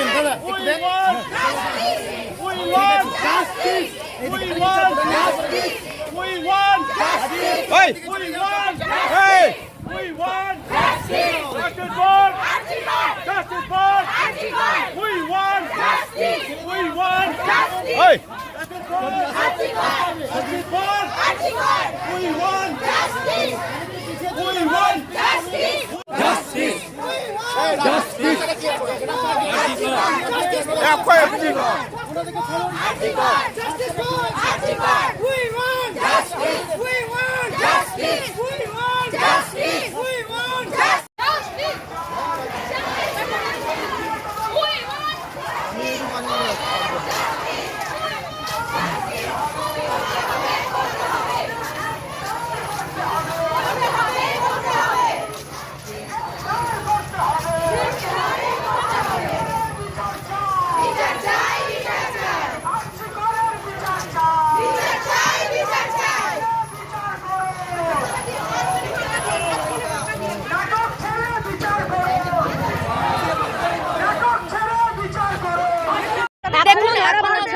আসেন দাদা We want Justice!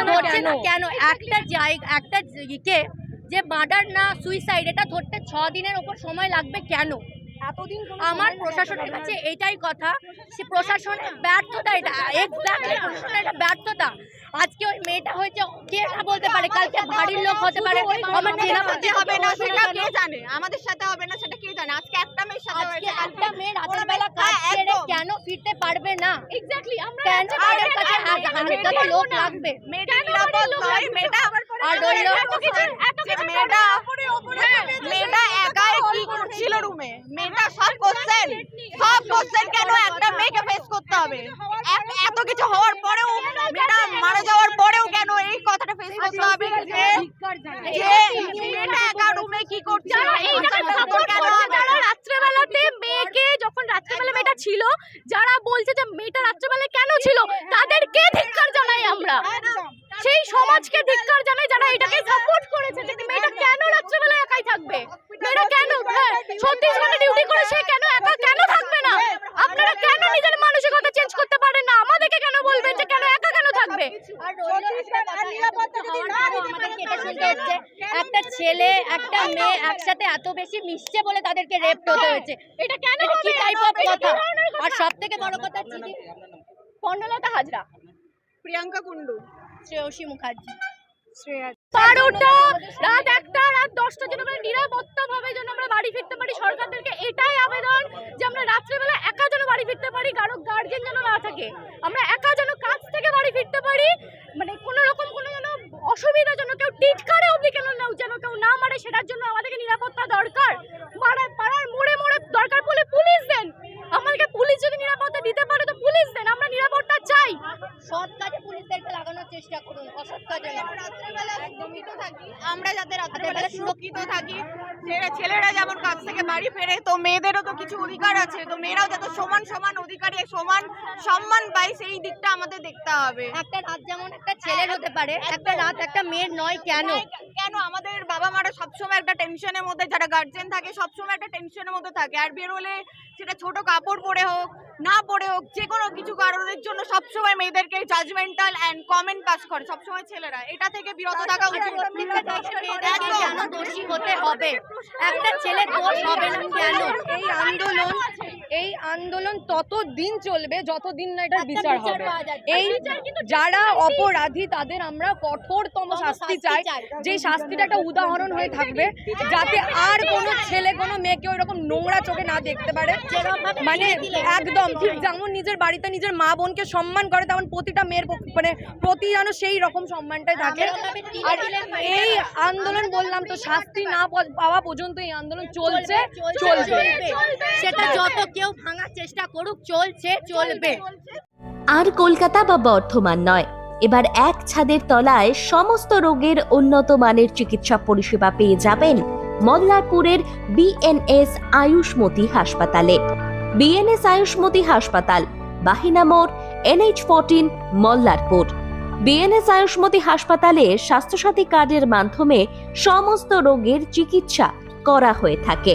এখনও না কেন? একটা জায়গা একটা ইকে যে মার্ডার না সুইসাইড এটা ধরতে ছ দিনের ওপর সময় লাগবে কেন? এতদিন আমার প্রশাসনের কাছে এটাই কথা। সে প্রশাসনের ব্যর্থতা এটা এক্স্যাক্টলি প্রশাসনের এটা ব্যর্থতা। আজকে ওই মেয়েটা হয়েছে কে না বলতে পারে? কালকে বাড়ির লোক হতে পারে। আমার চেনা সাথে হবে না সেটা কে জানে? আমাদের সাথে হবে না সেটা কে জানে? আজকে একটা মেয়ের সাথে একটা মেয়ে রাতের বেলা কাজ হ্যাঁ, ছেড়ে একদম। কেন ফিরতে পারবে না। এক্স্যাক্টলি আমরা কাছে আর- আর- হাজার লোক লাগবে। মেয়েটা নিরাপদ নয় মেয়েটা আবার আর রইল যে মেয়েটা হ্যাঁ, মেয়েটা একাই কি করছিল রুমে? মেয়েটা সব কোশ্চেন সব কোশ্চেন কেন একটা মেয়েকে ফেস করতে হবে? এত- কিছু হওয়ার পরেও মেয়েটা মারা যাওয়ার পরেও কেন এই কথাটা ফেস করতে হবে? যে মেয়েটা একা রুমে কি করছে কেন হবে? রাত্রেবেলাতে মেয়েকে যখন রাত্রেবেলা মেয়েটা ছিল? যারা বলছে যে মেয়েটা রাত্রেবেলা কেন ছিল তাদেরকে ধিক্কার জানাই আমরা। সেই সমাজকে ধিক্কার জানাই যারা এটাকে সাপোর্ট করেছে যে মেয়েটা কেন রাত্রেবেলা একাই থাকবে? মেয়েটা কেন? ছত্রিশ ঘণ্টা ডিউটি করে সে কেন একা কেন থাকবে না? আপনারা কেন নিজের মানসিকতা চেঞ্জ করতে পারেন না? আমাদেরকে কেন বলবেন যে কেন একা কেন থাকবে? একটা ছেলে একটা মেয়ে একসাথে এত বেশি মিশছে বলে তাদেরকে রেপ হতে হয়েছে। এটা কেন কি টাইপ অফ কথা? আর সব থেকে বড় কথা চিনি পর্ণলতা হাজরা। প্রিয়াঙ্কা কুন্ডু শ্রেয়সী মুখার্জি। বারোটা রাত একটা রাত দশটা যেন আমরা নিরাপত্তা ভাবে যেন আমরা বাড়ি ফিরতে পারি সরকারদেরকে এটাই আবেদন যে আমরা রাত্রেবেলা একা যেন বাড়ি ফিরতে পারি কারও গার্জেন যেন না থাকে। আমরা একা যেন কাজ থেকে বাড়ি ফিরতে পারি মানে কোনো রকম কোনো যেন অসুবিধা যেন কেউ টিটকারে অবধি কেন না যেন কেউ না মারে সেটার জন্য আমাদেরকে নিরাপত্তা দরকার মারা পাড়ার মোড়ে মোড়ে দরকার পড়লে পুলিশ দেন আমাদেরকে পুলিশ যদি নিরাপত্তা দিতে পারে তো পুলিশ দেন আমরা নিরাপত্তা চাই সৎ কাজে পুলিশদেরকে লাগানোর চেষ্টা করুন অসৎ কাজে রাত্রেবেলা সুরক্ষিত থাকি আমরা যাতে রাত্রেবেলা সুরক্ষিত থাকি ছেলে ছেলেরা যেমন কাজ থেকে বাড়ি ফেরে তো মেয়েদেরও তো কিছু অধিকার আছে তো মেয়েরাও যাতে সমান সমান অধিকারে সমান সম্মান পায় সেই দিকটা আমাদের দেখতে হবে। একটা রাত যেমন একটা ছেলের হতে পারে একটা রাত একটা মেয়ের নয় কেন? কেন? আমাদের বাবা মারা সবসময় একটা টেনশনের মধ্যে যারা গার্জেন থাকে সবসময় একটা টেনশনের মধ্যে থাকে। আর বেরোলে সেটা ছোট কাপড় পরে হোক না পড়ে হোক যে কোনো কিছু কারণের জন্য সবসময় মেয়েদেরকে জাজমেন্টাল অ্যান্ড কমেন্ট পাস করে। সবসময় ছেলেরা এটা থেকে বিরত থাকা উচিত। দোষী হতে হবে? একটা ছেলে দোষ হবে না কেন? এই আন্দোলন আন্দোলন তত দিন চলবে যতদিন না এটার একটা বিচার হবে। এই যারা অপরাধী তাদের আমরা কঠোরতম শাস্তি চাই। যে শাস্তিটা একটা উদাহরণ হয়ে থাকবে যাতে আর কোনো ছেলে কোনো মেয়েকে ওইরকম নোংরা চোখে না দেখতে পারে। মানে একদম ঠিক যেমন নিজের বাড়িতে নিজের মা বোনকে সম্মান করে তেমন প্রতিটা মেয়ের মানে প্রতি যেন সেই রকম সম্মানটাই থাকে। আর এই আন্দোলন বললাম তো শাস্তি না পাওয়া পর্যন্ত এই আন্দোলন চলছে চলছে, চলবে সেটা যত কেউ ভাঙার চেষ্টা করুক, চলছে, চলবে। আর কলকাতা বা বর্ধমান নয়। এবার এক ছাদের তলায় সমস্ত রোগের উন্নত মানের চিকিৎসা পরিষেবা পেয়ে যাবেন মল্লারপুরের বিএনএস আয়ুষ্মতি হাসপাতালে। বিএনএস আয়ুষ্মতি হাসপাতাল, বাহিনা মোড়, NH fourteen, Mallarpur. BNS Ayushmati হাসপাতালে স্বাস্থ্যসাথী কার্ডের মাধ্যমে সমস্ত রোগের চিকিৎসা করা হয়ে থাকে।